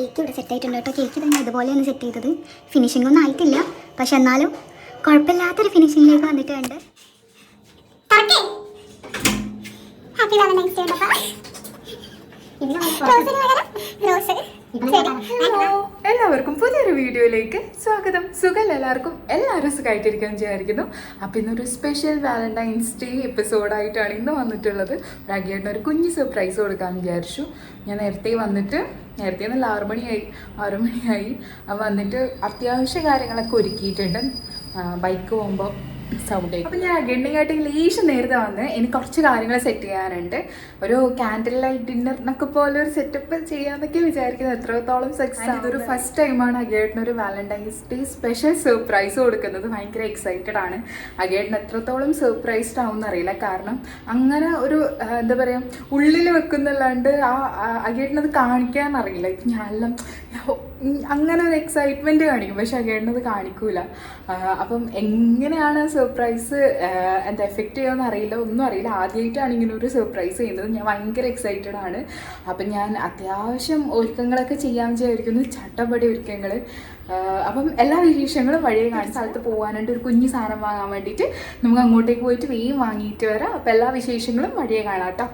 Cake ഇവിടെ set ആയിട്ടുണ്ട് കേട്ടോ. കേക്ക് തന്നെ ഇതുപോലെയാണ് സെറ്റ് ചെയ്തത്. ഫിനിഷിംഗ് ഒന്നും ആയിട്ടില്ല. പക്ഷെ എന്നാലും കുഴപ്പമില്ലാത്തൊരു ഫിനിഷിങ്ങിലേക്ക് വന്നിട്ടുണ്ട് ഹാപ്പി വാലന്റൈൻസ് ഡേ ഹലോ എല്ലാവർക്കും പുതിയൊരു വീഡിയോയിലേക്ക് സ്വാഗതം. സുഖം എല്ലാവർക്കും? എല്ലാവരും സുഖമായിട്ടിരിക്കാൻ വിചാരിക്കുന്നു. അപ്പം ഇന്നൊരു സ്പെഷ്യൽ വാലന്റൈൻസ് ഡേ എപ്പിസോഡായിട്ടാണ് ഇന്ന് വന്നിട്ടുള്ളത്. രാഗിയായിട്ട് ഒരു കുഞ്ഞ് സർപ്രൈസ് കൊടുക്കാൻ വിചാരിച്ചു. ഞാൻ നേരത്തെ വന്നിട്ട് നേരത്തെ നല്ല ആറു മണിയായി ആറു മണിയായി. വന്നിട്ട് അത്യാവശ്യ കാര്യങ്ങളൊക്കെ ഒരുക്കിയിട്ടുണ്ട്. ബൈക്ക് പോകുമ്പോൾ സൗണ്ട് അപ്പം ഞാൻ ആയിട്ട് ലേശം നേരത്തെ വന്ന് എനിക്ക് കുറച്ച് കാര്യങ്ങൾ സെറ്റ് ചെയ്യാനുണ്ട്. ഒരു ക്യാൻഡിൽ ലൈറ്റ് ഡിന്നർ എന്നൊക്കെ പോലെ ഒരു സെറ്റപ്പ് ചെയ്യാന്നൊക്കെ വിചാരിക്കുന്നത് എത്രത്തോളം സക്സസ് ഇതൊരു ഫസ്റ്റ് ടൈമാണ് അഗേട്ടിന് ഒരു വാലന്റൈൻസ് ഡേ സ്പെഷ്യൽ സർപ്രൈസ് കൊടുക്കുന്നത്. ഭയങ്കര എക്സൈറ്റഡ് ആണ്. അഗേട്ടിന് എത്രത്തോളം സർപ്രൈസ്ഡ് ആവും എന്നറിയില്ല കാരണം അങ്ങനെ ഒരു എന്താ പറയുക ഉള്ളിൽ വെക്കുന്നല്ലാണ്ട് ആ അഗേട്ടിനത് കാണിക്കാൻ അറിയില്ല ഞാനെല്ലാം അങ്ങനെ ഒരു എക്സൈറ്റ്മെന്റ് കാണിക്കും. പക്ഷെ അകേണ്ടത് കാണിക്കൂല. അപ്പം എങ്ങനെയാണ് സർപ്രൈസ് എന്താ എഫക്റ്റ് ചെയ്യുമെന്ന് അറിയില്ല. ഒന്നും അറിയില്ല. ആദ്യമായിട്ടാണ് ഇങ്ങനെ ഒരു സർപ്രൈസ് ചെയ്യുന്നത്. ഞാൻ ഭയങ്കര എക്സൈറ്റഡ് ആണ്. അപ്പം ഞാൻ അത്യാവശ്യം ഒരുക്കങ്ങളൊക്കെ ചെയ്യാൻ വിചാരിക്കുന്നു. ചട്ടപടി ഒരുക്കങ്ങൾ അപ്പം എല്ലാ വിശേഷങ്ങളും വഴിയെ കാണുന്ന സ്ഥലത്ത് പോകാനായിട്ട് ഒരു കുഞ്ഞു സാധനം വാങ്ങാൻ വേണ്ടിയിട്ട് നമുക്ക് അങ്ങോട്ടേക്ക് പോയിട്ട് വേഗം വാങ്ങിയിട്ട് വരാം. അപ്പം എല്ലാ വിശേഷങ്ങളും വഴിയെ കാണാം കേട്ടോ.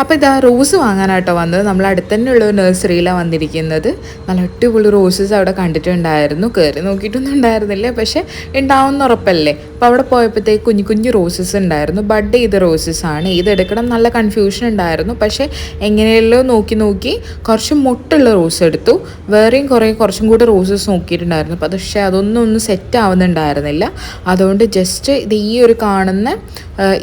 അപ്പോൾ ഇതാ റോസ് വാങ്ങാനായിട്ടോ വന്നത്. നമ്മൾ അടുത്ത് തന്നെയുള്ള ഒരു നഴ്സറിയിലാണ് വന്നിരിക്കുന്നത്. നല്ല അടിപൊളി റോസസ് അവിടെ കണ്ടിട്ടുണ്ടായിരുന്നു. കയറി നോക്കിയിട്ടൊന്നും ഉണ്ടായിരുന്നില്ല. പക്ഷേ ഉണ്ടാവുമെന്ന് ഉറപ്പല്ലേ? അപ്പോൾ അവിടെ പോയപ്പോഴത്തേക്ക് കുഞ്ഞു കുഞ്ഞു റോസസ് ഉണ്ടായിരുന്നു. ബഡ് ചെയ്ത റോസസ് ആണ്. ഇതെടുക്കണം നല്ല കൺഫ്യൂഷൻ ഉണ്ടായിരുന്നു. പക്ഷേ എങ്ങനെയല്ലോ നോക്കി നോക്കി കുറച്ച് മുട്ടുള്ള റോസ് എടുത്തു. വേറെയും കുറേ കുറച്ചും കൂടി റോസസ് നോക്കിയിട്ടുണ്ടായിരുന്നു. പക്ഷേ അതൊന്നും ഒന്നും സെറ്റ് ആവുന്നുണ്ടായിരുന്നില്ല. അതുകൊണ്ട് ജസ്റ്റ് ഇത് ഈ ഒരു കാണുന്ന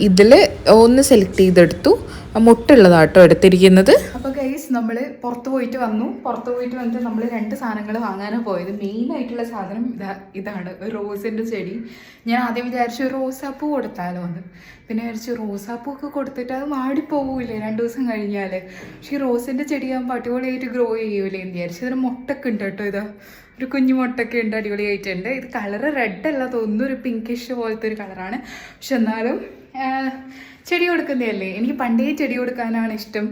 ഇതിൽ ഒന്ന് സെലക്ട് ചെയ്തെടുത്തു. മുട്ടുള്ളതാട്ടോ എടുത്തിരിക്കുന്നത്. അപ്പോൾ ഗൈസ് നമ്മൾ പുറത്ത് പോയിട്ട് വന്നു. പുറത്ത് പോയിട്ട് വന്നിട്ട് നമ്മൾ രണ്ട് സാധനങ്ങൾ വാങ്ങാനാണ് പോയത്. മെയിൻ ആയിട്ടുള്ള സാധനം ഇതാ ഇതാണ്. റോസിന്റെ ചെടി. ഞാൻ ആദ്യം വിചാരിച്ചു റോസാപ്പൂ കൊടുത്താലോ എന്ന്. പിന്നെ വിചാരിച്ചു റോസാപ്പൂ ഒക്കെ കൊടുത്തിട്ട് അത് മാടിപ്പോകൂലേ രണ്ട് ദിവസം കഴിഞ്ഞാൽ പക്ഷേ ഈ റോസിന്റെ ചെടിയാകുമ്പോൾ അടിപൊളിയായിട്ട് ഗ്രോ ചെയ്യൂലേ എന്ന് വിചാരിച്ചു. ഇതിന് മുട്ടൊക്കെ ഉണ്ട് കേട്ടോ ഇതാ. ഒരു കുഞ്ഞു മുട്ടൊക്കെ ഉണ്ട് അടിപൊളിയായിട്ടുണ്ട്. ഇത് കളറ് റെഡ് അല്ല തോന്നുന്നു. ഒരു പിങ്കിഷ് പോലത്തെ ഒരു കളറാണ് പക്ഷെ എന്നാലും ചെടി കൊടുക്കുന്നതല്ലേ? എനിക്ക് പണ്ടേ ചെടി കൊടുക്കാനാണ് ഇഷ്ടം.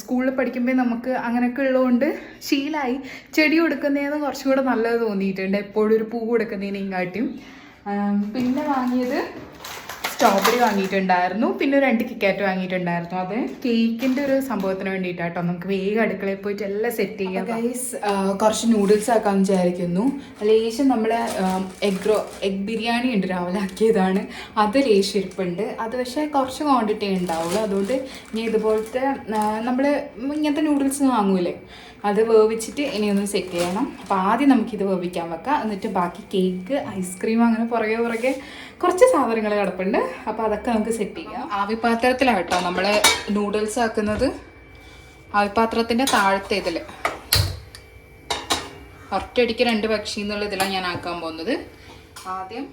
സ്കൂളിൽ പഠിക്കുമ്പോൾ നമുക്ക് അങ്ങനെയൊക്കെ ഉള്ളതുകൊണ്ട് ശീലമായി ചെടി കൊടുക്കുന്നതെന്ന് കുറച്ചും കൂടെ നല്ലത് തോന്നിയിട്ടുണ്ട്. എപ്പോഴും ഒരു പൂ കൊടുക്കുന്നതിനെയും കാട്ടിയും. പിന്നെ വാങ്ങിയത് സ്ട്രോബെറി വാങ്ങിയിട്ടുണ്ടായിരുന്നു. പിന്നെ രണ്ട് കിക്കാറ്റ് വാങ്ങിയിട്ടുണ്ടായിരുന്നു. അത് കേക്കിന്റെ ഒരു സംഭവത്തിന് വേണ്ടിയിട്ടാട്ടോ. നമുക്ക് വേഗം അടുക്കളയിൽ പോയിട്ട് എല്ലാം സെറ്റ് ചെയ്യാം. ഗൈസ് കുറച്ച് നൂഡിൽസ് ആക്കാൻ വിചാരിക്കുന്നു. ലേശം നമ്മളെ എഗ് റോ എഗ് ബിരിയാണി ഉണ്ട് രാവിലെ ആക്കിയതാണ് അത് ലേശം ഇരിപ്പുണ്ട്. അത് പക്ഷേ കുറച്ച് ക്വാണ്ടിറ്റി ഉണ്ടാവുള്ളൂ. അതുകൊണ്ട് ഇനി ഇതുപോലത്തെ നമ്മൾ ഇങ്ങനത്തെ നൂഡിൽസ് വാങ്ങൂലേ. അത് വേവിച്ചിട്ട് ഇനി ഒന്ന് സെറ്റ് ചെയ്യണം. അപ്പോൾ ആദ്യം നമുക്കിത് വേവിക്കാൻ വെക്കാം. എന്നിട്ട് ബാക്കി കേക്ക് ഐസ്ക്രീം അങ്ങനെ പുറകെ പുറകെ കുറച്ച് സാധനങ്ങൾ കിടപ്പുണ്ട്. അപ്പോൾ അതൊക്കെ നമുക്ക് സെറ്റ് ചെയ്യാം. ആവിപാത്രത്തിലാണ് കേട്ടോ നമ്മൾ നൂഡിൽസ് ആക്കുന്നത്. ആവിപാത്രത്തിന്റെ താഴത്തെ ഇതിൽ ഒറ്റയടിക്ക് രണ്ട് പക്ഷി എന്നുള്ള ഇതിലാണ് ഞാൻ ആക്കാൻ പോകുന്നത്. ആദ്യം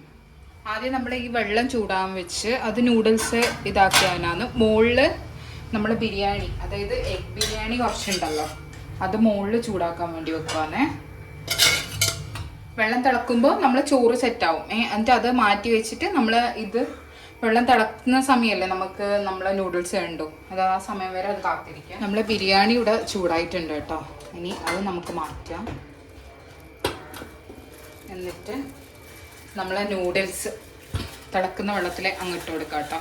ആദ്യം നമ്മൾ ഈ വെള്ളം ചൂടാൻ വെച്ച് അത് നൂഡിൽസ് ഇതാക്കാനാണ് മുകളിൽ നമ്മൾ ബിരിയാണി അതായത് എഗ് ബിരിയാണി കുറച്ചുണ്ടല്ലോ. അത് മുകളിൽ ചൂടാക്കാൻ വേണ്ടി വെക്കുവാണേ വെള്ളം തിളക്കുമ്പോൾ നമ്മൾ ചോറ് സെറ്റാവും എന്നിട്ട് അത് മാറ്റി വെച്ചിട്ട് നമ്മൾ ഇത് വെള്ളം തിളക്കുന്ന സമയമല്ലേ നമുക്ക് നമ്മളെ നൂഡിൽസ് ഉണ്ടോ അത് ആ സമയം വരെ അത് കാത്തിരിക്കാം നമ്മളെ ബിരിയാണി ഇവിടെ ചൂടായിട്ടുണ്ട് കേട്ടോ. ഇനി അത് നമുക്ക് മാറ്റാം. എന്നിട്ട് നമ്മളെ നൂഡിൽസ് തിളക്കുന്ന വെള്ളത്തിൽ അങ്ങിട്ട് കൊടുക്കാം കേട്ടോ.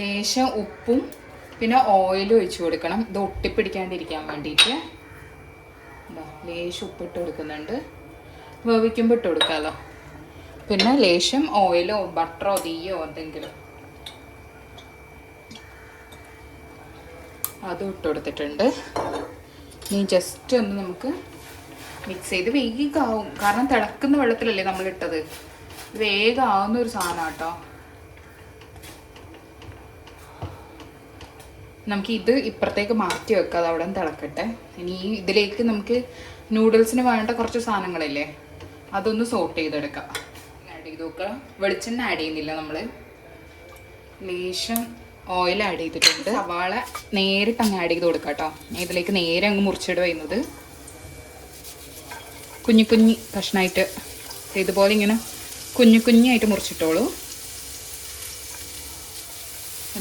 ലേശം ഉപ്പും പിന്നെ ഓയിലും ഒഴിച്ചു കൊടുക്കണം. ഇത് ഒട്ടിപ്പിടിക്കാണ്ടിരിക്കാൻ വേണ്ടിയിട്ട്. ലേശം ഉപ്പിട്ട് കൊടുക്കുന്നുണ്ട്. വേവിക്കുമ്പോൾ ഇട്ട് കൊടുക്കാമല്ലോ പിന്നെ ലേശം ഓയിലോ ബട്ടറോ തീയോ എന്തെങ്കിലും. അതും ഇട്ട് കൊടുത്തിട്ടുണ്ട്. ഇനി ജസ്റ്റ് ഒന്ന് നമുക്ക് മിക്സ് ചെയ്ത് വേഗമാവും കാരണം തിളക്കുന്ന വെള്ളത്തിലല്ലേ നമ്മൾ ഇട്ടത്. വേഗമാവുന്ന ഒരു സാധനം കേട്ടോ. നമുക്ക് ഇത് ഇപ്പുറത്തേക്ക് മാറ്റി വെക്കാം അത് അവിടെ തിളക്കട്ടെ. ഇനി ഇതിലേക്ക് നമുക്ക് നൂഡിൽസിന് വേണ്ട കുറച്ച് സാധനങ്ങളില്ലേ അതൊന്ന് സോട്ട് ചെയ്തെടുക്കാം. ആഡ് ചെയ്ത് നോക്കുക. വെളിച്ചെണ്ണ ആഡ് ചെയ്യുന്നില്ല നമ്മൾ ലേശം ഓയിൽ ആഡ് ചെയ്തിട്ടുണ്ട്. സവാള നേരിട്ട് അങ്ങ് ആഡ് ചെയ്ത് കൊടുക്കാം കേട്ടോ. ഇതിലേക്ക് നേരെ അങ്ങ് മുറിച്ചിടുക ചെയ്യുന്നത്. കുഞ്ഞു കുഞ്ഞി കഷ്ണമായിട്ട് ഇതുപോലെ ഇങ്ങനെ കുഞ്ഞു കുഞ്ഞായിട്ട് മുറിച്ചിട്ടോളൂ.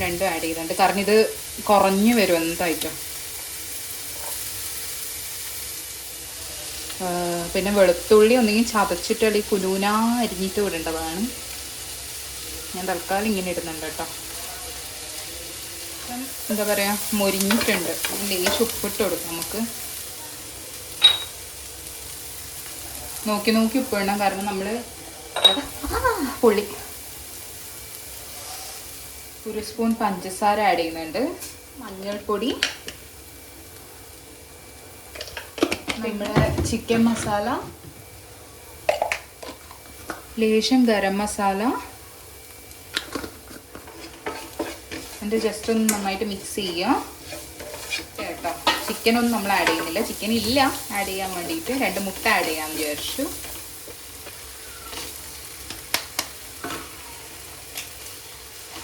രണ്ടും ആഡ് ചെയ്തിട്ടുണ്ട്. കാരണം ഇത് കുറഞ്ഞു വരും എന്തായിട്ടും പിന്നെ വെളുത്തുള്ളി ഒന്നെങ്കിൽ ചതച്ചിട്ട് അല്ലെങ്കിൽ കുനൂന അരിഞ്ഞിട്ട് വിടേണ്ടതാണ് ഞാൻ തൽക്കാലം ഇങ്ങനെ ഇടുന്നുണ്ട് കേട്ടോ. എന്താ പറയുക മുരിഞ്ഞിട്ടുണ്ട്. ലേശം ഉപ്പിട്ട് കൊടുക്കാം നമുക്ക്. നോക്കി നോക്കി ഉപ്പ് വേണം. കാരണം നമ്മൾ പുളി. ഒരു സ്പൂൺ പഞ്ചസാര ആഡ് ചെയ്യുന്നുണ്ട്. മഞ്ഞൾപ്പൊടി. നമ്മുടെ ചിക്കൻ മസാല. ലേശം ഗരം മസാല. എന്നിട്ട് ജസ്റ്റ് ഒന്ന് നന്നായിട്ട് മിക്സ് ചെയ്യുക. കേട്ടോ. ചിക്കനൊന്നും നമ്മൾ ആഡ് ചെയ്യുന്നില്ല. ചിക്കൻ ഇല്ല. ആഡ് ചെയ്യാൻ വേണ്ടിയിട്ട് രണ്ട് മുട്ട ആഡ് ചെയ്യാമെന്ന് വിചാരിച്ചു.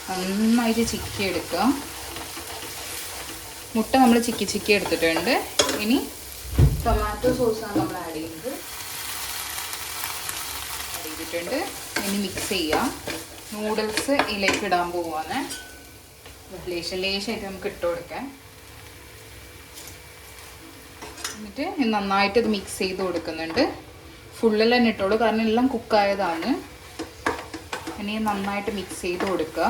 നന്നായിട്ട് ചിക്കി എടുക്കുക മുട്ട നമ്മൾ ചിക്കി ചിക്കി എടുത്തിട്ടുണ്ട്. ഇനി ടൊമാറ്റോ സോസാണ് നമ്മൾ ആഡ് ചെയ്യുന്നത് ആഡ് ചെയ്തിട്ടുണ്ട്. ഇനി മിക്സ് ചെയ്യാം. നൂഡിൽസ് ഇതിലേക്ക് ഇടാൻ പോവാണ്. ലേശം ലേശമായിട്ട് നമുക്ക് ഇട്ട് കൊടുക്കാം. എന്നിട്ട് നന്നായിട്ട് ഇത് മിക്സ് ചെയ്ത് കൊടുക്കുന്നുണ്ട്. ഫുള്ളിൽ തന്നെ ഇട്ടോളൂ. കാരണം എല്ലാം കുക്കായതാണ് ഇനി നന്നായിട്ട് മിക്സ് ചെയ്ത് കൊടുക്കുക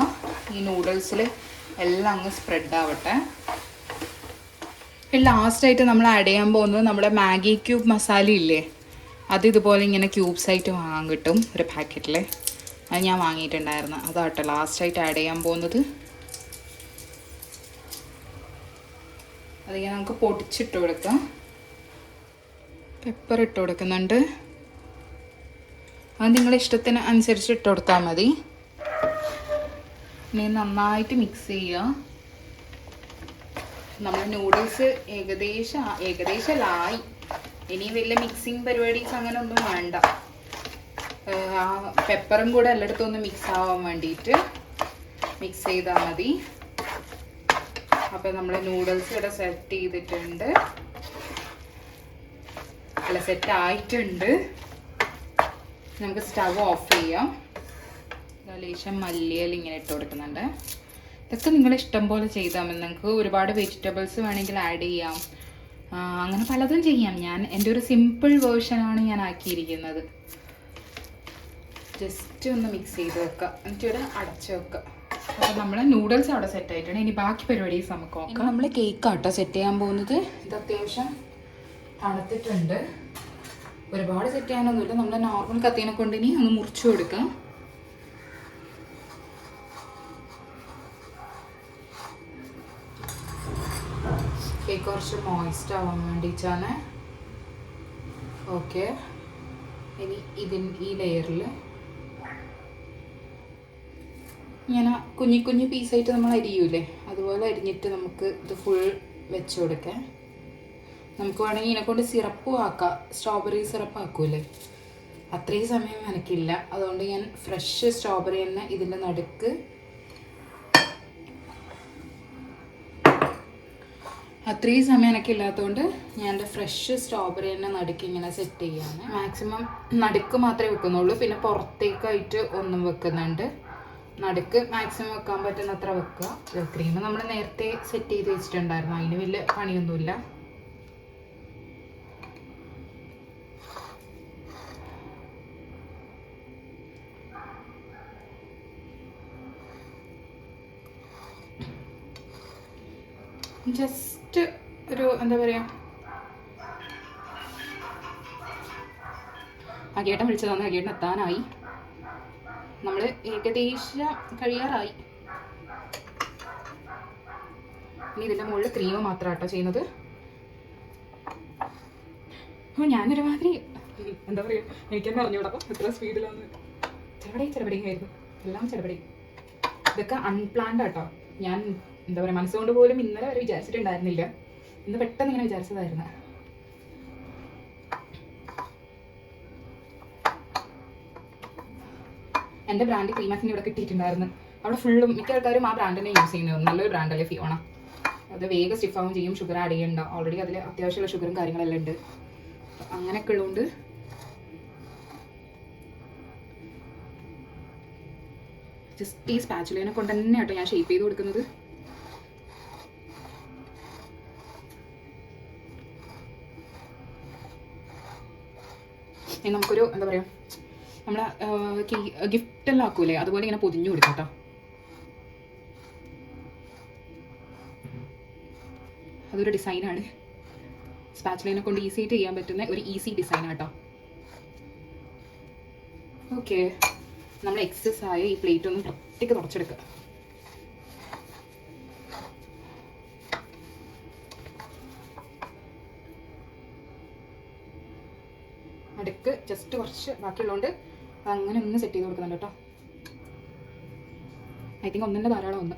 ഈ നൂഡിൽസിൽ എല്ലാം അങ്ങ് സ്പ്രെഡ് ആവട്ടെ. ലാസ്റ്റായിട്ട് നമ്മൾ ആഡ് ചെയ്യാൻ പോകുന്നത് നമ്മുടെ മാഗി ക്യൂബ് മസാല ഇല്ലേ? അത് ഇതുപോലെ ഇങ്ങനെ ക്യൂബ്സ് ആയിട്ട് വാങ്ങാൻ കിട്ടും ഒരു പാക്കറ്റിൽ അത് ഞാൻ വാങ്ങിയിട്ടുണ്ടായിരുന്നു. അതാട്ടെ ലാസ്റ്റായിട്ട് ആഡ് ചെയ്യാൻ പോകുന്നത്. അതിങ്ങനെ നമുക്ക് പൊടിച്ചിട്ട് കൊടുക്കാം. പെപ്പർ ഇട്ട് കൊടുക്കുന്നുണ്ട്. അത് നിങ്ങളുടെ ഇഷ്ടത്തിന് അനുസരിച്ച് ഇട്ട് കൊടുത്താൽ മതി. ഇനി നന്നായിട്ട് മിക്സ് ചെയ്യുക. നമ്മൾ നൂഡിൽസ് ഏകദേശം ഏകദേശം ആയി ഇനി വലിയ മിക്സിങ് പരിപാടീസ് അങ്ങനെ ഒന്നും വേണ്ട. ആ പെപ്പറും കൂടെ എല്ലായിടത്തും ഒന്ന് മിക്സ് ആവാൻ വേണ്ടിയിട്ട് മിക്സ് ചെയ്താൽ മതി. അപ്പോൾ നമ്മൾ നൂഡിൽസ് ഇവിടെ സെറ്റ് ചെയ്തിട്ടുണ്ട്. അല്ല സെറ്റ് ആയിട്ടുണ്ട്. നമുക്ക് സ്റ്റവ് ഓഫ് ചെയ്യാം. ലേശം മല്ലിയൽ ഇങ്ങനെ ഇട്ട് കൊടുക്കുന്നുണ്ട്. ഇതൊക്കെ നിങ്ങൾ ഇഷ്ടം പോലെ ചെയ്താൽ മതി. നിങ്ങൾക്ക് ഒരുപാട് വെജിറ്റബിൾസ് വേണമെങ്കിൽ ആഡ് ചെയ്യാം. അങ്ങനെ പലതും ചെയ്യാം. ഞാൻ എന്റെ ഒരു സിമ്പിൾ വേർഷനാണ് ഞാൻ ആക്കിയിരിക്കുന്നത്. ജസ്റ്റ് ഒന്ന് മിക്സ് ചെയ്ത് വെക്കുക എന്നിട്ട് ഇവിടെ അടച്ച് വെക്കുക അപ്പോൾ നമ്മൾ നൂഡിൽസ് അവിടെ സെറ്റ് ആയിട്ടുണ്ട്. ഇനി ബാക്കി പരിപാടീസ് നമുക്ക് നോക്കാം. നമ്മൾ കേക്ക് ആട്ടോ സെറ്റ് ചെയ്യാൻ പോകുന്നത്. ഇത് അത്യാവശ്യം തണുത്തിട്ടുണ്ട്. ഒരുപാട് സെറ്റ് ചെയ്യാനൊന്നുമില്ല. നമ്മൾ നോർമൽ കത്തീനെ കൊണ്ട് ഇനി ഒന്ന് മുറിച്ചു കൊടുക്കാം. കേക്ക് കുറച്ച് മോയിസ്റ്റ് ആവാൻ വേണ്ടിയിട്ടാണ്. ഓക്കെ ഇനി ഇതിൻ ഈ ലെയറിൽ ഇങ്ങനെ കുഞ്ഞു കുഞ്ഞു പീസായിട്ട് നമ്മൾ അരിയൂലേ? അതുപോലെ അരിഞ്ഞിട്ട് നമുക്ക് ഇത് ഫുൾ വെച്ച് കൊടുക്കാം. നമുക്ക് വേണമെങ്കിൽ ഇതിനെ കൊണ്ട് സിറപ്പും ആക്കാം. സ്ട്രോബെറി സിറപ്പ് ആക്കൂലേ? അത്രയും സമയം എനിക്കില്ല. അതുകൊണ്ട് ഞാൻ ഫ്രഷ് സ്ട്രോബെറി തന്നെ ഇതിന്റെ നടുക്ക് അത്രയും സമയമൊക്കെ ഇല്ലാത്തതുകൊണ്ട് ഞാൻ എന്റെ ഫ്രഷ് സ്ട്രോബെറി തന്നെ നടുക്ക് ഇങ്ങനെ സെറ്റ് ചെയ്യാണ്. മാക്സിമം നടുക്ക് മാത്രമേ വെക്കുന്നുള്ളൂ. പിന്നെ പുറത്തേക്കായിട്ട് ഒന്നും വെക്കുന്നുണ്ട്. നടുക്ക് മാക്സിമം വെക്കാൻ പറ്റുന്നത്ര വെക്കുക. ക്രീം നമ്മൾ നേരത്തെ സെറ്റ് ചെയ്ത് വെച്ചിട്ടുണ്ടായിരുന്നു. അതിന് വലിയ പണിയൊന്നുമില്ല. ജസ്റ്റ് ഒരു എന്താ പറയുക അകേട്ടൻ വിളിച്ചതാണ് അകേട്ടൻ എത്താനായി. നമ്മൾ ഏകദേശം കഴിയാറായി. ഇനി ഇതിന്റെ മുകളിൽ ക്രീം മാത്രം കേട്ടോ ചെയ്യുന്നത്. ഓ ഞാനൊരുമാതിരി എന്താ പറയുക എനിക്കെന്നെ അറിഞ്ഞൂടാ. എത്ര സ്പീഡിലാണ് ചെറുപടി ആയിരുന്നു. എല്ലാം ചെറുപടി ഇതൊക്കെ അൺപ്ലാൻഡ് ആട്ടോ. ഞാൻ എന്താ പറയുക മനസ്സുകൊണ്ട് പോലും ഇന്നലെ വരെ വിചാരിച്ചിട്ടുണ്ടായിരുന്നില്ല. ഇന്ന് പെട്ടെന്ന് ഇങ്ങനെ വിചാരിച്ചതായിരുന്നു. എന്റെ ബ്രാൻഡ് ക്രീമാസിന് ഇവിടെ കിട്ടിയിട്ടുണ്ടായിരുന്നു. അവിടെ ഫുള്ളും മിക്ക ആൾക്കാരും ആ ബ്രാൻഡ് തന്നെ യൂസ് ചെയ്യുന്നത്. നല്ലൊരു ബ്രാൻഡല്ലേ ഫിയോണ അത് വേഗം സ്റ്റിഫ് ആവും ചെയ്യും ഷുഗർ ആഡ് ചെയ്യണ്ട. ഓൾറെഡി അതിൽ അത്യാവശ്യമുള്ള ഷുഗറും കാര്യങ്ങളെല്ലാം ഉണ്ട്. അങ്ങനെയൊക്കെ ഉള്ളതുകൊണ്ട് ജസ്റ്റ് ഈ സ്പാച്ചുലേനെ കൊണ്ട് തന്നെ കേട്ടോ ഞാൻ ഷേപ്പ് ചെയ്ത് കൊടുക്കുന്നത്. ഇനി നമുക്കൊരു എന്താ പറയുക നമ്മൾ ഗിഫ്റ്റ് എല്ലാം ആക്കൂലേ? അതുപോലെ ഇങ്ങനെ പൊതിഞ്ഞു കൊടുക്കാം കേട്ടോ അതൊരു ഡിസൈനാണ് സ്പാച്ചുലൈനെ കൊണ്ട് ഈസി ആയിട്ട് ചെയ്യാൻ പറ്റുന്ന ഒരു ഈസി ഡിസൈൻ ആട്ടോ. ഓക്കെ നമ്മൾ എക്സസ് ആയ ഈ പ്ലേറ്റ് ഒന്ന് ഒറ്റയ്ക്ക് തുടച്ചെടുക്കുക ജസ്റ്റ് കുറച്ച് ബാക്കിയുള്ളതുകൊണ്ട് അങ്ങനെ ഒന്ന് സെറ്റ് ചെയ്ത് കൊടുക്കുന്നുണ്ട് കേട്ടോ. ഐ തിങ്ക് ഒന്നിന്റെ ധാരാളം ഒന്ന്.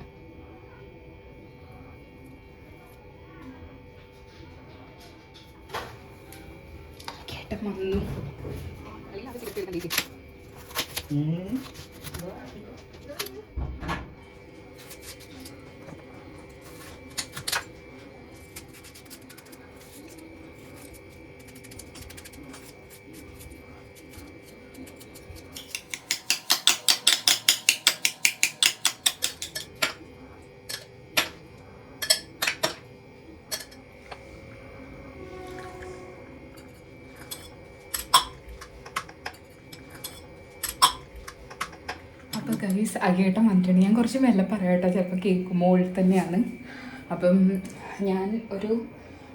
ഗൈസ് അകേട്ടം വന്നിട്ടുണ്ട്. ഞാൻ കുറച്ച് മെല്ലെ പറയട്ടെ ചിലപ്പോൾ കേക്ക് മുകളിൽ തന്നെയാണ്. അപ്പം ഞാൻ ഒരു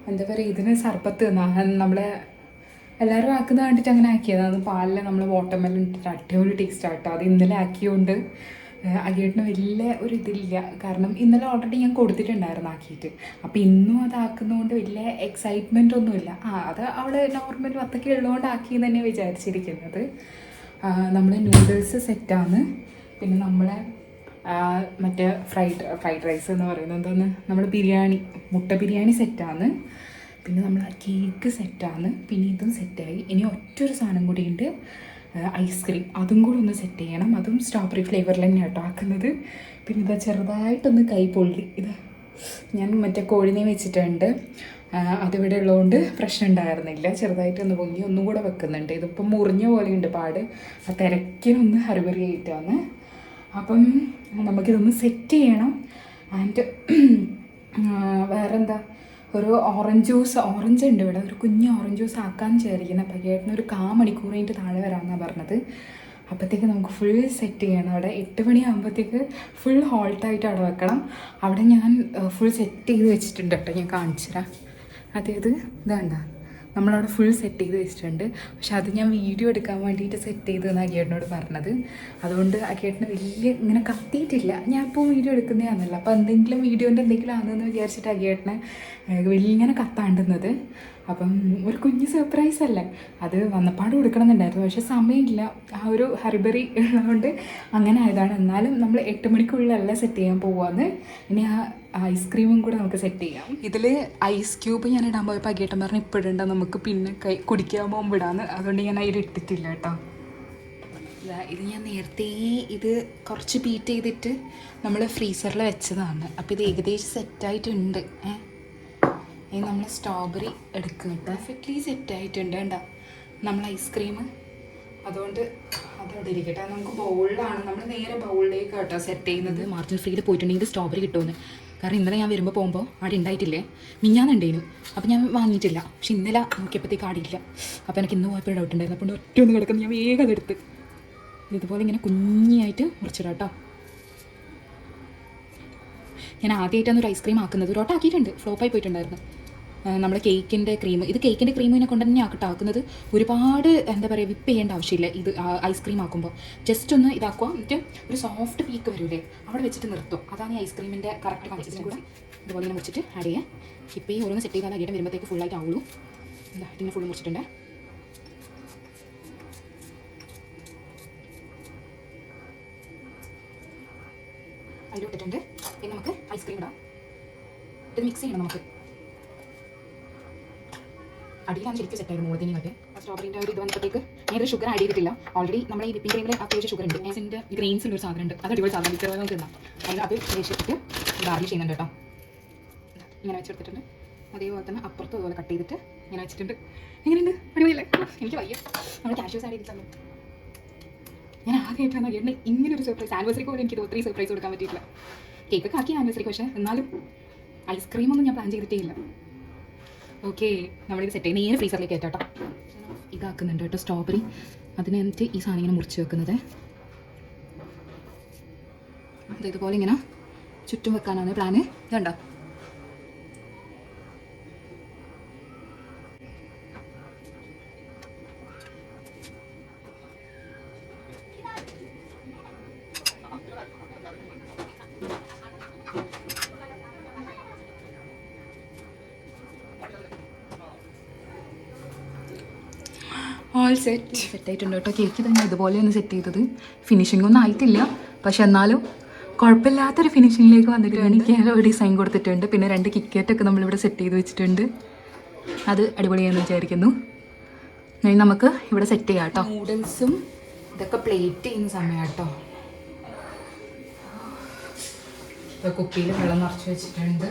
എന്താ പറയുക ഇതിന് സർബത്ത് നമ്മളെ എല്ലാവരും ആക്കുന്ന കണ്ടിട്ട് അങ്ങനെ ആക്കിയതാണ് പാലിൽ നമ്മൾ വാട്ടർ വാട്ടർമെലൻ ഇട്ടിട്ട് അടിപൊളി ടേസ്റ്റ് ആട്ടോ അത് ഇന്നലെ ആക്കിയോണ്ട് അകേട്ടിന് വലിയ ഒരു ഇതില്ല. കാരണം ഇന്നലെ ഓൾറെഡി ഞാൻ കൊടുത്തിട്ടുണ്ടായിരുന്നു ആക്കിയിട്ട്. അപ്പോൾ ഇന്നും അതാക്കുന്നതുകൊണ്ട് വലിയ എക്സൈറ്റ്മെന്റ് ഒന്നുമില്ല. ആ അത് അവിടെ നോർമൽ വത്തക്ക ഉള്ളതുകൊണ്ട് ആക്കി തന്നെ വിചാരിച്ചിരിക്കുന്നത്. നമ്മൾ നൂഡിൽസ് സെറ്റാണ് പിന്നെ നമ്മളെ മറ്റേ ഫ്രൈഡ് ഫ്രൈഡ് റൈസ് എന്ന് പറയുന്നത് എന്താണ്? നമ്മൾ ബിരിയാണി. മുട്ട ബിരിയാണി സെറ്റാണ് പിന്നെ നമ്മൾ കേക്ക് സെറ്റാണ് പിന്നെ ഇതും സെറ്റായി ഇനി ഒറ്റൊരു സാധനം കൂടിയുണ്ട് ഐസ്ക്രീം അതും കൂടി ഒന്ന് സെറ്റ് ചെയ്യണം. അതും സ്ട്രോബെറി ഫ്ലേവറിൽ തന്നെയാണ് കേട്ടോ ആക്കുന്നത്. പിന്നെ ഇതാ ചെറുതായിട്ടൊന്ന് കൈ പൊള്ളി. ഇത് ഞാൻ മറ്റേ കോഴിനെ വെച്ചിട്ടുണ്ട്. അതിവിടെ ഉള്ളതുകൊണ്ട് പ്രശ്നം ഉണ്ടായിരുന്നില്ല. ചെറുതായിട്ടൊന്ന് പൊങ്ങി ഒന്നും കൂടെ വെക്കുന്നുണ്ട്. ഇതിപ്പോൾ മുറിഞ്ഞ പോലെയുണ്ട് പാട്. ആ തിരക്കിനൊന്ന് ഹറിബറി ആയിട്ടാണ് അപ്പം നമുക്കിതൊന്ന് സെറ്റ് ചെയ്യണം. ആൻഡ് വേറെന്താ? ഒരു ഓറഞ്ച് ജ്യൂസ് ഓറഞ്ച് ഉണ്ട് ഇവിടെ. ഒരു കുഞ്ഞ് ഓറഞ്ച് ജ്യൂസ് ആക്കാൻ വിചാരിക്കുന്നത് അപ്പം ചേട്ടന് ഒരു കാ മണിക്കൂർ കഴിഞ്ഞിട്ട് താഴെ വരാമെന്നാണ് പറഞ്ഞത്. അപ്പോഴത്തേക്ക് നമുക്ക് ഫുൾ സെറ്റ് ചെയ്യണം. അവിടെ എട്ട് മണിയാകുമ്പോഴത്തേക്ക് ഫുൾ ഹോൾട്ടായിട്ട് അവിടെ വെക്കണം. അവിടെ ഞാൻ ഫുൾ സെറ്റ് ചെയ്ത് വെച്ചിട്ടുണ്ട് കേട്ടോ. ഞാൻ കാണിച്ചു തരാം അതായത് ഇതാണ്ട. നമ്മളവിടെ ഫുൾ സെറ്റ് ചെയ്ത് വെച്ചിട്ടുണ്ട്. പക്ഷെ അത് ഞാൻ വീഡിയോ എടുക്കാൻ വേണ്ടിയിട്ട് സെറ്റ് ചെയ്തെന്ന് അഖിയേട്ടനോട് പറഞ്ഞത്. അതുകൊണ്ട് അഖിയേട്ടന് വലിയ ഇങ്ങനെ കത്തിയിട്ടില്ല. ഞാൻ ഇപ്പോൾ വീഡിയോ എടുക്കുന്നതാണല്ലോ. അപ്പോൾ എന്തെങ്കിലും വീഡിയോന്റെ എന്തെങ്കിലും ആണെന്ന് വിചാരിച്ചിട്ട് അഖിയേട്ടനെ വലിയ ഇങ്ങനെ കത്താണ്ടുന്നത് അപ്പം ഒരു കുഞ്ഞ് സർപ്രൈസ് അല്ലേ? അത് വന്നപ്പാട് കൊടുക്കണമെന്നുണ്ടായിരുന്നു. പക്ഷേ സമയമില്ല. ആ ഒരു ഹറിബറി ഉള്ളതുകൊണ്ട് അങ്ങനെ ആയതാണ്. എന്നാലും നമ്മൾ എട്ട് മണിക്കുള്ളിലല്ല സെറ്റ് ചെയ്യാൻ പോവാന്ന്. ഇനി ആ ഐസ്ക്രീമും കൂടെ നമുക്ക് സെറ്റ് ചെയ്യാം. ഇതിൽ ഐസ് ക്യൂബ് ഞാൻ ഇടാൻ പോയപ്പോൾ അഗേട്ടൻ പറഞ്ഞ് ഇപ്പോഴുണ്ട നമുക്ക് പിന്നെ കൈ കുടിക്കാൻ പോകുമ്പോൾ ഇടാന്ന്. അതുകൊണ്ട് ഞാൻ അതിൽ ഇട്ടിട്ടില്ല കേട്ടോ. ഇത് ഞാൻ നേരത്തെ ഇത് കുറച്ച് ബീറ്റ് ചെയ്തിട്ട് നമ്മൾ ഫ്രീസറിൽ വെച്ചതാണ്. അപ്പോൾ ഇത് ഏകദേശം സെറ്റായിട്ടുണ്ട് ഏഹ് ഇനി നമ്മൾ സ്ട്രോബെറി എടുക്കുക പെർഫെക്റ്റ്ലി സെറ്റ് ആയിട്ടുണ്ട് കണ്ടോ? നമ്മൾ ഐസ്ക്രീം അതുകൊണ്ട് അതവിടെ ഇരിക്കട്ടെ. നമുക്ക് ബൗളിലാണ് നമ്മൾ നേരെ ബൗളിലേക്ക് കേട്ടോ സെറ്റ് ചെയ്യുന്നത്. മാർജിൻ ഫ്രീയിൽ പോയിട്ടുണ്ടെങ്കിൽ സ്ട്രോബെറി കിട്ടുമെന്ന്. കാരണം ഇന്നലെ ഞാൻ വരുമ്പോൾ പോകുമ്പോൾ ആടെ ഉണ്ടായിട്ടില്ലേ മിഞ്ഞാന്നുണ്ടേനു അപ്പോൾ ഞാൻ വാങ്ങിയിട്ടില്ല. പക്ഷെ ഇന്നലെ നോക്കിയപ്പോഴത്തേക്ക് ആടിയില്ല അപ്പോൾ എനിക്ക് ഇന്ന് പോയപ്പോൾ ഡൗട്ട് ഉണ്ടായിരുന്നു. അപ്പോൾ ഒറ്റ ഒന്ന് കിടക്കുന്നു. ഞാൻ വേഗം അതെടുത്ത് ഇതുപോലെ ഇങ്ങനെ കുഞ്ഞിയായിട്ട് മുറിച്ചിടാം കേട്ടോ. ഞാൻ ആദ്യമായിട്ടാണ് ഒരു ഐസ്ക്രീം ആക്കുന്നത്. ഒരു ഓട്ടോ ആക്കിയിട്ടുണ്ട്. ഫ്ലോപ്പായി പോയിട്ടുണ്ടായിരുന്നു. നമ്മുടെ കേക്കിന്റെ ക്രീം ഇത് കേക്കിന്റെ ക്രീമിനെ കൊണ്ട് തന്നെ ആക്കട്ടെ ആക്കുന്നത്. ഒരുപാട് എന്താ പറയുക വിപ്പ് ചെയ്യേണ്ട ആവശ്യമില്ല. ഇത് ഐസ്ക്രീം ആക്കുമ്പോൾ ജസ്റ്റ് ഒന്ന് ഇതാക്കുക എന്നിട്ട് ഒരു സോഫ്റ്റ് പീക്ക് വരൂലേ അവിടെ വെച്ചിട്ട് നിർത്തും. അതാണ് ഈ ഐസ്ക്രീമിന്റെ കറക്റ്റ് കൺസിസ്റ്റൻസി കൂടെ ഇതുപോലെ തന്നെ മുറിച്ചിട്ട് ആഡ് ചെയ്യാം. ഇപ്പോൾ ഈ ഓരോന്ന് സെറ്റ് ചെയ്താൽ അടിയുടെ വരുമ്പോഴത്തേക്ക് ഫുള്ളായിട്ട് ആവുള്ളൂ എന്താ ഇതിനെ ഫുൾ മുറിച്ചിട്ടുണ്ട്. അതിലിട്ടിട്ടുണ്ട്. പിന്നെ നമുക്ക് ഐസ്ക്രീം ഇടാം. ഇത് മിക്സ് ചെയ്യണം നമുക്ക്. അടിയിലാണ് ശരിക്കും സെറ്റ് ആയിരുന്നു മുകളിൽ കാട്ടെ സ്ട്രോബെറിന്റെ ഒരു ഇത് വന്നപ്പോഴത്തേക്ക് ഞാനൊരു ഷുഗർ ആഡ് ചെയ്തിട്ടില്ല. ഓൾറെഡി നമ്മൾ ഈ വിപ്പിംഗ് ക്രീമിൽ അത്യാവശ്യം ഷുഗർ ഉണ്ട്. ഗ്രീൻസിന്റെ ഗ്രെയിൻസിന്റെ ഒരു സാധനം ഉണ്ട്. അത് അടിപൊളി സാധനം. നമുക്ക് ഇടാം അതിൽ അത് ശേഷിച്ചിട്ട് ഗാർണിഷ് ചെയ്യുന്നുണ്ട് കേട്ടോ. ഇങ്ങനെ വെച്ചെടുത്തിട്ടുണ്ട് അതേപോലെ തന്നെ അപ്പുറത്ത് അതുപോലെ കട്ട് ചെയ്തിട്ട് ഇങ്ങനെ വെച്ചിട്ടുണ്ട്. എങ്ങനെയുണ്ട്? അടിപൊളിയല്ലേ? എനിക്ക് വയ്യ. നമ്മൾ ക്യാഷ്യൂസ് ആഡ് ചെയ്തിട്ടുണ്ട് ഞാൻ ആദ്യമായിട്ടാണ് എന്നെ ഇങ്ങനെ ഒരു സർപ്രൈസ് ആനിവേഴ്സറിക്ക് പോലും എനിക്ക് ഒത്തിരി സർപ്രൈസ് കൊടുക്കാൻ പറ്റിയിട്ടില്ല. കേക്കൊക്കെ ആക്കി ആനിവേഴ്സറിക്ക് പക്ഷേ എന്നാലും ഐസ്ക്രീമൊന്നും ഞാൻ പ്ലാൻ ചെയ്തിട്ടേ ഇല്ല. ഓക്കെ നമ്മളിത് സെറ്റ് ചെയ്യുന്ന. ഈ ഫ്രീസറിലേക്ക് കയറ്റാം കേട്ടോ ഇതാക്കുന്നുണ്ട് കേട്ടോ സ്ട്രോബെറി അതിന് എന്നിട്ട് ഈ സാധനം ഇങ്ങനെ മുറിച്ച് വെക്കുന്നത്. ഇത് ഇതുപോലെ ഇങ്ങനെ ചുറ്റും വെക്കാനാണ് പ്ലാന് ഇതുണ്ടോ? ഓൾ സെറ്റ് സെറ്റായിട്ടുണ്ട് കേട്ടോ. കേക്ക് തന്നെ ഇതുപോലെയാണ് സെറ്റ് ചെയ്തത്. ഫിനിഷിംഗ് ഒന്നും ആയിട്ടില്ല. പക്ഷെ എന്നാലും കുഴപ്പമില്ലാത്തൊരു ഫിനിഷിങ്ങിലേക്ക് വന്നിട്ടുണ്ട്. എനിക്ക് ഒരു ഡിസൈൻ കൊടുത്തിട്ടുണ്ട്. പിന്നെ രണ്ട് കിക്കറ്റ് ഒക്കെ നമ്മളിവിടെ സെറ്റ് ചെയ്ത് വെച്ചിട്ടുണ്ട്. അത് അടിപൊളിയാണെന്ന് വിചാരിക്കുന്നു. ഇനി നമുക്ക് ഇവിടെ സെറ്റ് ചെയ്യാം കേട്ടോ. നൂഡിൽസും ഇതൊക്കെ പ്ലേറ്റ് ചെയ്യുന്ന സമയം കേട്ടോ. കുപ്പിയിൽ വെള്ളം നിറച്ച് വെച്ചിട്ടുണ്ട്.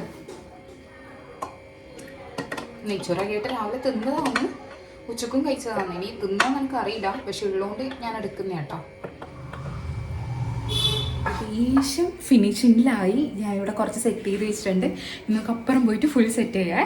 നെയ്ച്ചോറൊക്കെ ആയിട്ട് രാവിലെ തിന്നതാണ്. ഉച്ചക്കും കഴിച്ചതാണ്. ഇനി തിന്നാന്ന് എനിക്ക് അറിയില്ല. പക്ഷെ ഉള്ളതുകൊണ്ട് ഞാൻ എടുക്കുന്ന കേട്ടോ. ഏകദേശം ഫിനിഷിങ്ങിലായി ഞാൻ ഇവിടെ കുറച്ച് സെറ്റ് ചെയ്ത് വെച്ചിട്ടുണ്ട്. നിങ്ങൾക്ക് അപ്പുറം പോയിട്ട് ഫുൾ സെറ്റ് ചെയ്യേ.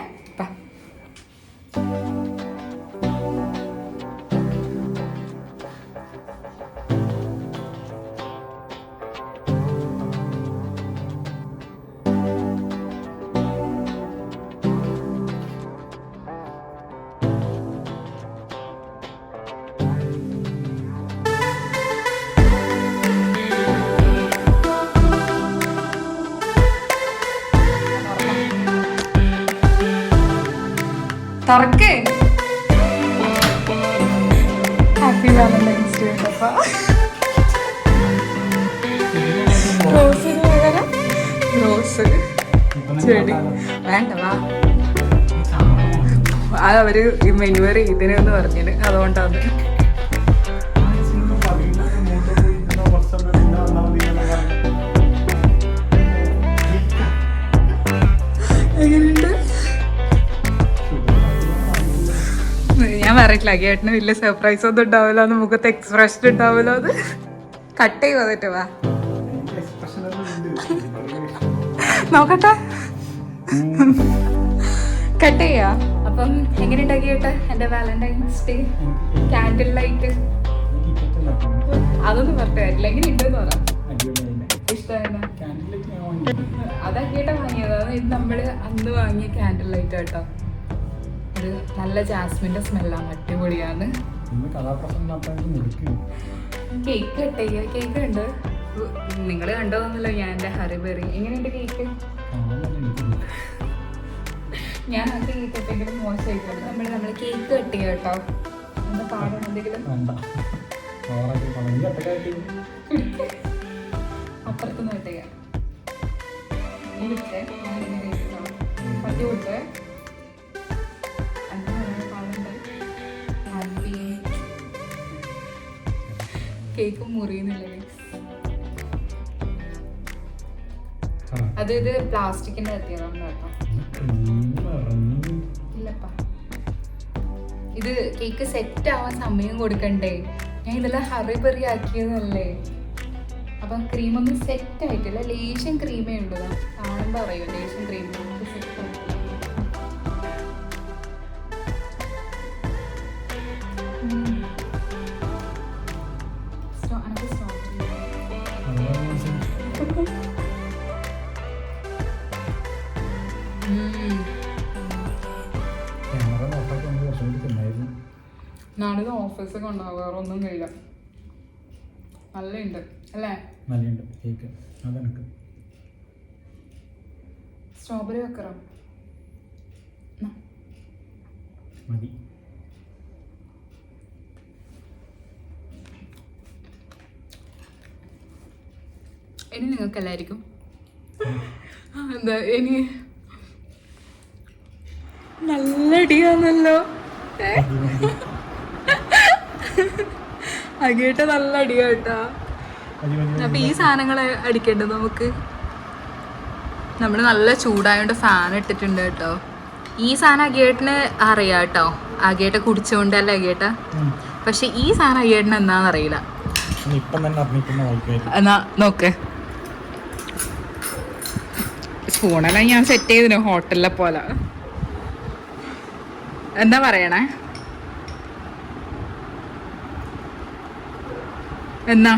ഉണ്ടപ്പാ. റോസിന് പകരം റോസ് ചെടി. വേണ്ട വാ. അത് അവർ ഈ മെനുവർ ഇതിനെന്ന് പറഞ്ഞിന്. അതുകൊണ്ടാണ് പറഞ്ഞിട്ടില്ല അഗേട്ടന് വലിയ സർപ്രൈസ് ഒന്നും ഉണ്ടാവില്ല. എന്ന് മുഖത്ത് എക്സ്പ്രഷൻ ഉണ്ടാവില്ല. അത് കട്ട് ചെയ്തിട്ട് വാ. നോക്കട്ടെ. കട്ട് ചെയ്യാ? അപ്പം എങ്ങനെ ഉണ്ടാക്കിയിട്ട് എന്റെ വാലന്റൈൻസ് ഡേ കാൻഡിൽ ലൈറ്റ് അതൊന്നും പറഞ്ഞു തരില്ല എങ്ങനെ ഉണ്ടെന്ന് പറ. ഇഷ്ടമായിരുന്നു? അതൊക്കെയായിട്ട് വാങ്ങിയത്. അതായത് ഇത് നമ്മൾ അന്ന് വാങ്ങിയ കാൻഡിൽ ലൈറ്റ് കേട്ടോ ഒരു നല്ല ജാസ്മിന്റെ സ്മെല്ലാണ് അടിപൊളിയാണ്. കേക്ക് കട്ടേ കേക്ക് ഉണ്ട് നിങ്ങൾ കണ്ടോന്നല്ലോ ഞാൻ എന്റെ ഹറിബെറി എങ്ങനെയുണ്ട് കേക്ക്? ഞാൻ അത് കേക്ക് കട്ടെങ്കിലും മോശമായിട്ടുണ്ട് നമ്മൾ നമ്മൾ കേക്ക് കട്ട് ചെയ്യാം കേട്ടോ. എന്താ പാടാണ് എന്തെങ്കിലും? അപ്പുറത്തുനിന്ന് കട്ട് ചെയ്യാം വിട്ടേ ഞാൻ കേക്ക് മുറിയുന്നില്ല. അത് ഇത് പ്ലാസ്റ്റിക്കിന്റെ എത്തിയതാണ് കേട്ടോ. ഇല്ലപ്പാ. ഇത് കേക്ക് സെറ്റ് ആവാൻ സമയം കൊടുക്കണ്ടേ? ഞാൻ ഇതെല്ലാം ഹറി ഹറിബറി ആക്കിയതല്ലേ? അപ്പം ക്രീമൊന്നും സെറ്റ് ആയിട്ടില്ല. ലേശം ക്രീമേ ഉള്ളൂ. കാണുമ്പോ അറിയോ ലേശം ക്രീം നാളെ ഓഫീസിൽ കൊണ്ടുപോകാം വേറെ ഒന്നും കഴിയില്ല. നല്ല ഉണ്ട് അല്ലേ? നല്ലുണ്ട് കേക്ക്. അതെനിക്ക്. സ്ട്രോബെറി വെക്കറോ? മതി. ഇനി നിങ്ങൾക്ക് എല്ലാവർക്കും എന്താ ഇനി? നല്ല അടിയാണല്ലോ? അകിയേട്ട നല്ല അടിയാ കേട്ടാ മതി മതി അപ്പൊ ഈ സാധനങ്ങൾ അടിക്കേണ്ടത് നമുക്ക്? നമ്മൾ നല്ല ചൂടായോണ്ട് ഫാൻ ഇട്ടിട്ടുണ്ട് കേട്ടോ. ഈ സാധനം അകേട്ടിന് അറിയാം കേട്ടോ അഗേട്ട കുടിച്ചോണ്ടല്ലേ അഗേട്ട ഉം. പക്ഷെ ഈ സാധനം അകേട്ടിന് എന്താന്ന് അറിയില്ല. എന്നാ നോക്ക്. സ്പൂണെല്ലാം ഞാൻ സെറ്റ് ചെയ്തിനു ഹോട്ടലിലെ പോലെ. എന്താ പറയണേ? എന്നാ?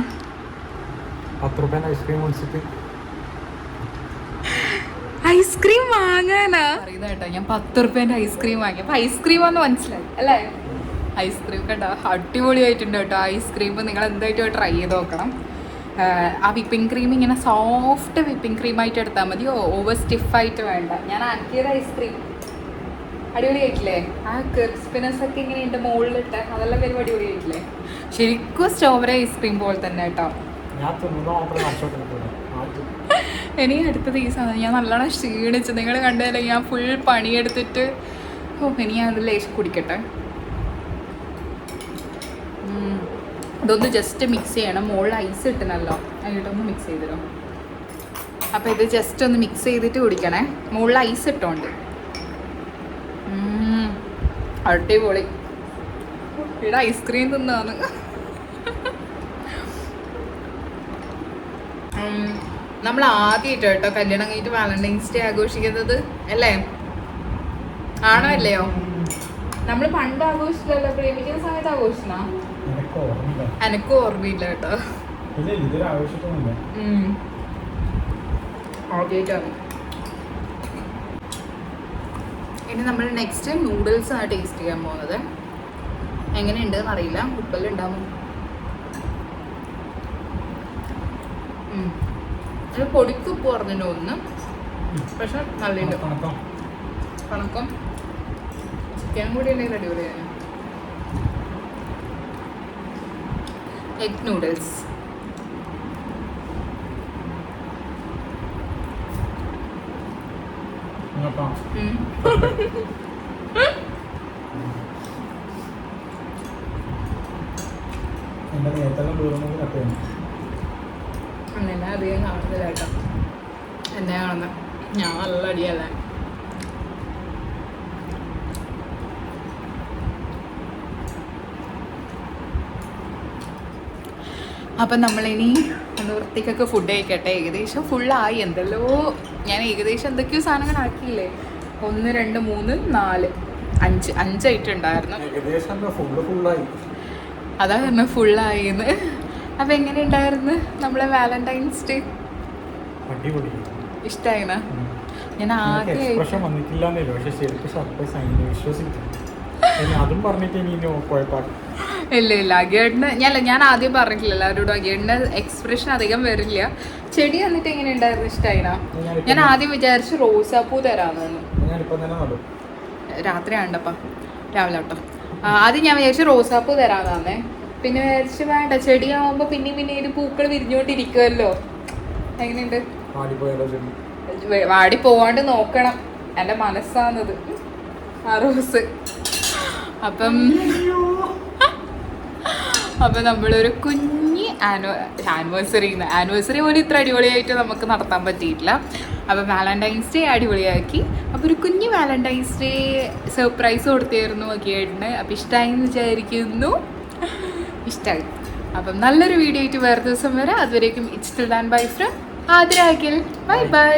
പത്ത് റുപ്യേന്റെ ഐസ്ക്രീം മേടിച്ചിട്ട് ഐസ്ക്രീം വാങ്ങാനാ? അറിയുന്ന ഞാൻ പത്ത് റുപ്യന്റെ ഐസ്ക്രീം വാങ്ങി. അപ്പൊ ഐസ്ക്രീം ആന്ന് മനസ്സിലായി അല്ലേ? ഐസ്ക്രീം കേട്ടോ അടിപൊളിയായിട്ടുണ്ട് കേട്ടോ ഐസ്ക്രീം നിങ്ങൾ എന്തായിട്ടും ട്രൈ ചെയ്ത് നോക്കണം. ആ വിപ്പിംഗ് ക്രീം ഇങ്ങനെ സോഫ്റ്റ് വിപ്പിംഗ് ക്രീം ആയിട്ട് എടുത്താൽ മതി. ഓവർ സ്റ്റിഫായിട്ട് വേണ്ട. ഞാൻ ആക്കിയത് ഐസ്ക്രീം അടിപൊളിയായിട്ടില്ലേ? ആ ക്രിസ്പിനെസ് ഒക്കെ ഇങ്ങനെ എന്റെ മുകളിലിട്ട് അതെല്ലാം വരുമ്പോൾ അടിപൊളിയായിട്ടില്ലേ? ശരിക്കും സ്ട്രോബെറി ഐസ്ക്രീം പോലെ തന്നെ കേട്ടോ. ഇനി അടുത്തത് ഈ സാധനം. ഞാൻ നല്ലോണം ക്ഷീണിച്ച്. നിങ്ങൾ കണ്ടതല്ലേ ഞാൻ ഫുൾ പണിയെടുത്തിട്ട്. ഓ ഇനി ഞാൻ അതിൽ ലേശം കുടിക്കട്ടെ. ഇതൊന്ന് ജസ്റ്റ് മിക്സ് ചെയ്യണം. മുകളിൽ ഐസ് ഇട്ടണല്ലോ അതിട്ടൊന്ന് മിക്സ് ചെയ്തിടും. അപ്പോൾ ഇത് ജസ്റ്റ് ഒന്ന് മിക്സ് ചെയ്തിട്ട് കുടിക്കണേ. മുകളിൽ ഐസ് ഇട്ടോണ്ട്. അടിപൊളി. ഇവിടെ ഐസ്ക്രീം തിന്നാണ് നമ്മൾ ആദ്യമായിട്ട് കേട്ടോ കല്യാണം കഴിഞ്ഞിട്ട് വാലന്റൈൻസ് ഡേ ആഘോഷിക്കുന്നത് അല്ലേ? ആണോ അല്ലയോ നമ്മൾ പണ്ട് ആഘോഷിച്ചല്ലോ പ്രേമിക്കുന്ന സമയത്ത് ആഘോഷിക്കണ എനക്ക് ഓർമ്മയില്ല. കേട്ടോ. ആദ്യമായിട്ടാണ് ഇനി നമ്മൾ നെക്സ്റ്റ് നൂഡിൽസ് ആണ് ടേസ്റ്റ് ചെയ്യാൻ പോകുന്നത്. എങ്ങനെയുണ്ട് എന്നറിയില്ല ഉപ്പല്ലുണ്ടാവും ഉം. ഒരു പൊടിക്ക് ഉപ്പ് പറഞ്ഞിട്ട് ഒന്ന്. പക്ഷെ നല്ലുണ്ട്. കണക്കം ചിക്കൻ കൂടി ഉണ്ടെങ്കിൽ അടിപൊളിയാണ്. എഗ് നൂഡിൽസ് നോക്കാം എന്റെ നേരത്തെല്ലാം ദൂരമെങ്കിൽ കട്ട് ചെയ്യണം അങ്ങനെ അധികം കാണുന്നില്ല കേട്ടോ. എന്നെ കാണുന്ന ഞാൻ നല്ല അടിയല്ലേ? അപ്പം നമ്മളിനി നിവൃത്തിക്കൊക്കെ വൃത്തിക്കൊക്കെ ഫുഡ് കഴിക്കട്ടെ. ഏകദേശം ഫുള്ളായി എന്തല്ലോ ഞാൻ ഏകദേശം എന്തൊക്കെയോ സാധനങ്ങൾ ആക്കിയില്ലേ? ഒന്ന് രണ്ട് മൂന്ന് നാല് അഞ്ച് അഞ്ചായിട്ടുണ്ടായിരുന്നു ഏകദേശം ഫുള്ള് ഫുള്ളായി അതാ പറഞ്ഞ ഫുള്ളായിന്ന് അപ്പം എങ്ങനെ ഉണ്ടായിരുന്നു നമ്മളെ വാലന്റൈൻസ് ഡേ ഇഷ്ടായിന? ഞാൻ ഇല്ല ഇല്ല അഗേഡിന് ഞാൻ ഞാൻ ആദ്യം പറഞ്ഞിട്ടില്ല എല്ലാവരോടും അഗേഡിന് എക്സ്പ്രഷൻ അധികം വരില്ല. ചെടി വന്നിട്ട് എങ്ങനെ ഉണ്ടായിരുന്നു? ഇഷ്ടമായിന ഞാൻ ആദ്യം വിചാരിച്ചു റോസാപ്പൂ തരാന്ന് രാത്രി ആണ്ടപ്പാ രാവിലെ കേട്ടോ ആദ്യം ഞാൻ വിചാരിച്ചു റോസാപ്പൂ തരാമെന്നാന്നേ. പിന്നെ വിചാരിച്ചു വേണ്ട ചെടിയാവുമ്പോൾ പിന്നെയും പിന്നെ ഇത് പൂക്കൾ വിരിഞ്ഞുകൊണ്ടിരിക്കുമല്ലോ എങ്ങനെയുണ്ട്? വാടി പോവാണ്ട് നോക്കണം. എന്റെ മനസ്സാന്നത് ആ റോസ്. അപ്പം അപ്പം നമ്മളൊരു കുഞ്ഞു ആനിവേഴ്സറി ആനിവേഴ്സറി പോലും ഇത്ര അടിപൊളിയായിട്ട് നമുക്ക് നടത്താൻ പറ്റിയിട്ടില്ല. അപ്പോൾ വാലന്റൈൻസ് ഡേ അടിപൊളിയാക്കി. അപ്പോൾ ഒരു കുഞ്ഞ് വാലന്റൈൻസ് ഡേ സർപ്രൈസ് കൊടുത്തായിരുന്നു ഒക്കെ ആയിട്ടുണ്ട്. അപ്പം ഇഷ്ടമായി എന്ന് വിചാരിക്കുന്നു. ഇഷ്ടമായി അപ്പം നല്ലൊരു വീഡിയോ ആയിട്ട് വേറെ ദിവസം വരാം. അതുവരേക്കും it's still then bye from ആതിരാക്കിൽ bye by